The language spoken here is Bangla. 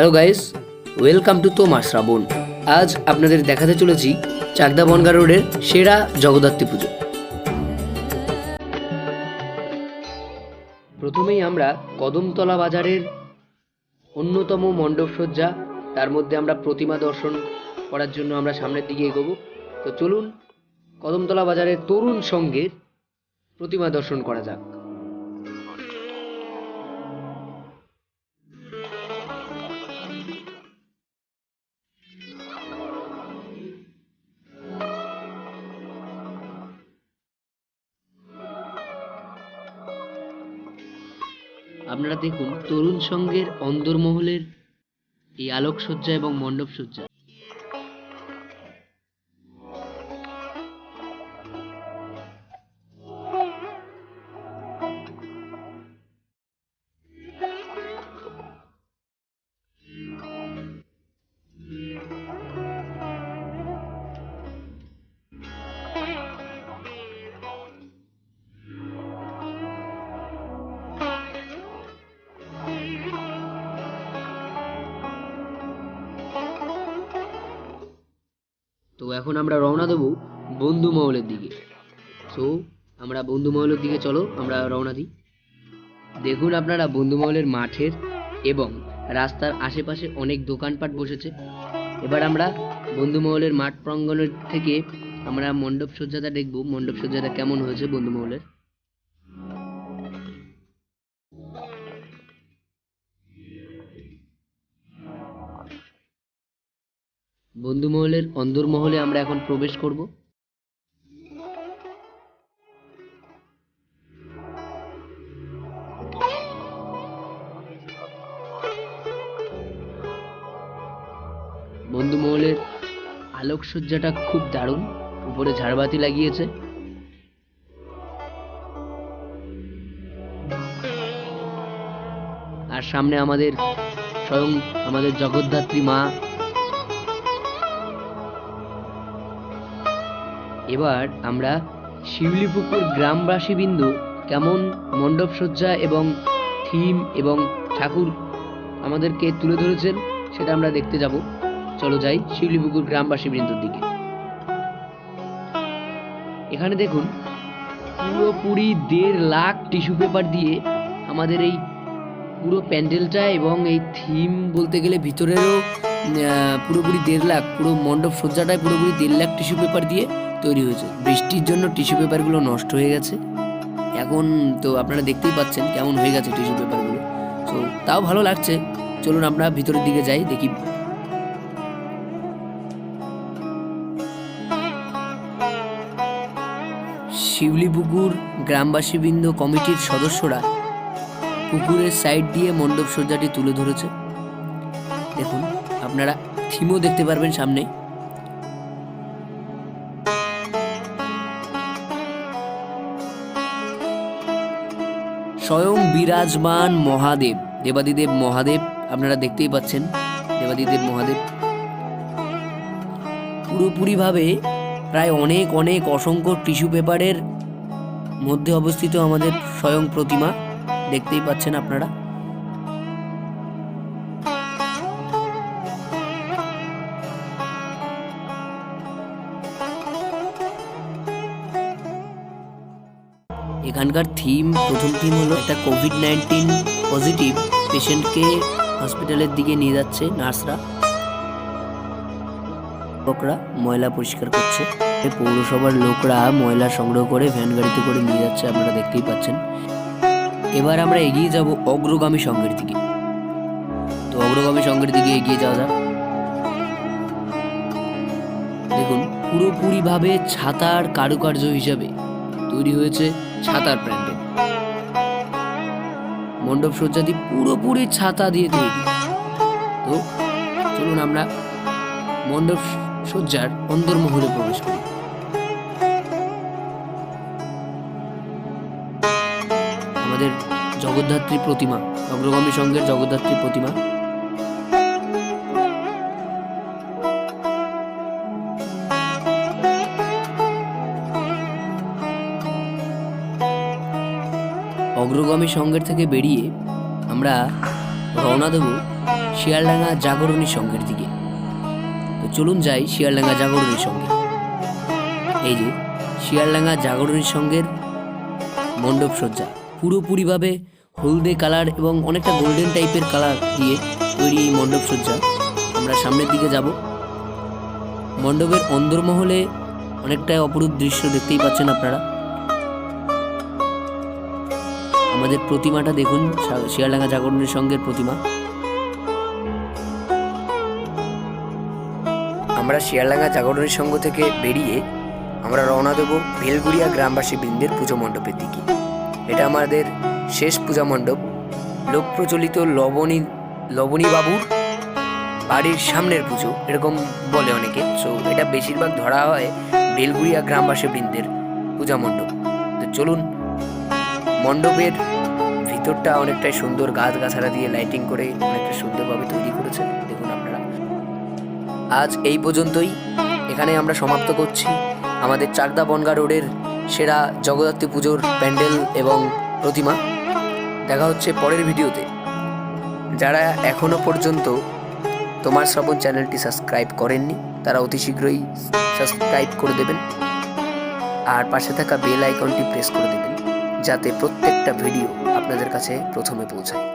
হ্যালো গাইস ওয়েলকাম টু তোমার শ্রাবণ আজ আপনাদের দেখাতে চলেছি চাকদা বনগা রোডের সেরা জগদ্ধাত্রী পুজো। প্রথমেই আমরা কদমতলা বাজারের অন্যতম মণ্ডপসজ্জা তার মধ্যে আমরা প্রতিমা দর্শন করার জন্য আমরা সামনের দিকে এগোবো। তো চলুন, কদমতলা বাজারের তরুণ সঙ্গের প্রতিমা দর্শন করা যাক। আপনারা দেখুন তরুণ সঙ্গের অন্দরমহলের এই আলোকসজ্জা এবং মণ্ডপসজ্জা। এখন আমরা রওনা দেবো বন্ধু মহলের দিকে। সো আমরা বন্ধু মহলের দিকে চলো, আমরা রওনা দিই। দেখুন আপনারা, বন্ধু মহলের মাঠের এবং রাস্তার আশেপাশে অনেক দোকানপাট বসেছে। এবার আমরা বন্ধু মহলের মাঠ প্রাঙ্গণের থেকে আমরা মণ্ডপ সজ্জাটা দেখব। মণ্ডপ সজ্জাটা কেমন হয়েছে বন্ধু মহলের? বন্ধু মহলের অন্দরমহলে আমরা এখন প্রবেশ করব। বন্ধু মহলের আলোকসজ্জাটা খুব দারুণ। উপরে ঝাড়বাতি লাগিয়েছে। আর সামনে আমাদের স্বয়ং আমাদের জগদ্ধাত্রী মা এবার আমরা শিউলিপুকুর গ্রামবাসী বিন্দু কেমন মণ্ডপসজ্জা এবং থিম এবং ঠাকুর আমাদেরকে তুলে ধরেছেন সেটা আমরা দেখতে যাব। চলো যাই শিউলিপুকুর গ্রামবাসী বৃন্দর দিকে। এখানে দেখুন, পুরোপুরি দেড় লাখ টিস্যু পেপার দিয়ে আমাদের এই পুরো প্যান্ডেলটা এবং এই থিম বলতে গেলে ভিতরেরও পুরোপুরি দেড় লাখ, পুরো মণ্ডপ সজ্জাটাই পুরোপুরি দেড় লাখ টিস্যু পেপার দিয়ে তৈরি হয়েছে। বৃষ্টির জন্য টিস্যু পেপারগুলো নষ্ট হয়ে গেছে। এখন তো আপনারা দেখতেই পাচ্ছেন কেমন হয়ে গেছে টিস্যু পেপারগুলো। তো তাও ভালো লাগছে। চলুন আমরা ভিতরের দিকে যাই, দেখি। শিউলিপুকুর গ্রামবাসীবৃন্দ কমিটির সদস্যরা পুকুরের সাইড দিয়ে মণ্ডপ সজ্জাটি তুলে ধরেছে। দেখুন, আপনারা থিমও দেখতে পারবেন সামনে। স্বয়ং বিরাজমান মহাদেব। দেবাদিদেব মহাদেব, আপনারা দেখতেই পাচ্ছেন। দেবাদিদেব মহাদেব। পুরোপুরিভাবে প্রায় অনেক অনেক অসংখ্য টিস্যু পেপারের মধ্যে অবস্থিত আমাদের স্বয়ং প্রতিমা। দেখতেই পাচ্ছেন আপনারা। এখানকার থিম প্রথম থিম হলো একটা কোভিড নাইন্টিন পজিটিভ পেশেন্টকে হসপিটালের দিকে নিয়ে যাচ্ছে নার্সরা। লোকরা ময়লা পরিষ্কার করছে। পৌরসভার লোকরা ময়লা সংগ্রহ করে ভ্যান গাড়িতে করে নিয়ে যাচ্ছে, আপনারা দেখতেই পাচ্ছেন। এবার আমরা এগিয়ে যাব অগ্রগামী সংঘের দিকে। তো অগ্রগামী সংঘের দিকে এগিয়ে যাওয়া যাক। দেখুন, পুরোপুরিভাবে ছাতার কারুকার্য হিসাবে তৈরি হয়েছে ছাতার প্যান্ডেল। মণ্ডপ সজ্জাটি পুরোপুরি ছাতা দিয়ে তৈরি। তো চলুন আমরা মণ্ডপ সজ্জার অন্দরমহলে প্রবেশ করি। আমাদের জগদ্ধাত্রী প্রতিমা, অগ্রগামী সংঘের জগদ্ধাত্রী প্রতিমা অগ্রগামী সংঘের থেকে বেরিয়ে আমরা রওনা দেব শিয়ালডাঙ্গা জাগরণী সংঘের দিকে। তো চলুন যাই শিয়ালডাঙ্গা জাগরণী সঙ্গে। এই যে শিয়ালডাঙ্গা জাগরণী সঙ্গের মণ্ডপ সজ্জা। পুরোপুরিভাবে হলদে কালার এবং অনেকটা গোল্ডেন টাইপের কালার দিয়ে তৈরি এই মণ্ডপ সজ্জা। আমরা সামনের দিকে যাব। মণ্ডপের অন্দরমহলে অনেকটাই অপরূপ দৃশ্য দেখতেই পাচ্ছেন আপনারা। আমাদের প্রতিমাটা দেখুন শিয়ালডাঙ্গা জাগরণের সঙ্গের প্রতিমা। আমরা শিয়ালডাঙ্গা জাগরণের সঙ্গ থেকে বেরিয়ে আমরা রওনা দেব বেলগুড়িয়া গ্রামবাসী বৃন্দের পুজো মণ্ডপের দিকে। এটা আমাদের শেষ পূজা মণ্ডপ। লোক প্রচলিত লবণী লবণী বাবুর বাড়ির সামনের পুজো, এরকম বলে অনেকে। সো এটা বেশিরভাগ ধরা হয় বেলগুড়িয়া গ্রামবাসী বৃন্দের পূজা মণ্ডপ। তো চলুন, মণ্ডপের ভিতরটা অনেকটাই সুন্দর গাছ গাছাড়া দিয়ে লাইটিং করে অনেকটা সুন্দরভাবে তৈরি করেছে। দেখুন আপনারা। আজ এই পর্যন্তই। এখানে আমরা সমাপ্ত করছি। আমাদের চাকদা বনগা রোডের সেরা জগদ্ধাত্রী পুজোর প্যান্ডেল এবং প্রতিমা। দেখা হচ্ছে পরের ভিডিওতে। যারা এখনও পর্যন্ত তোমার শ্রবণ চ্যানেলটি সাবস্ক্রাইব করেননি, তারা অতি শীঘ্রই সাবস্ক্রাইব করে দেবেন। আর পাশে থাকা বেল আইকনটি প্রেস করে দেবেন, যাতে প্রত্যেকটা ভিডিও আপনাদের কাছে প্রথমে পৌঁছায়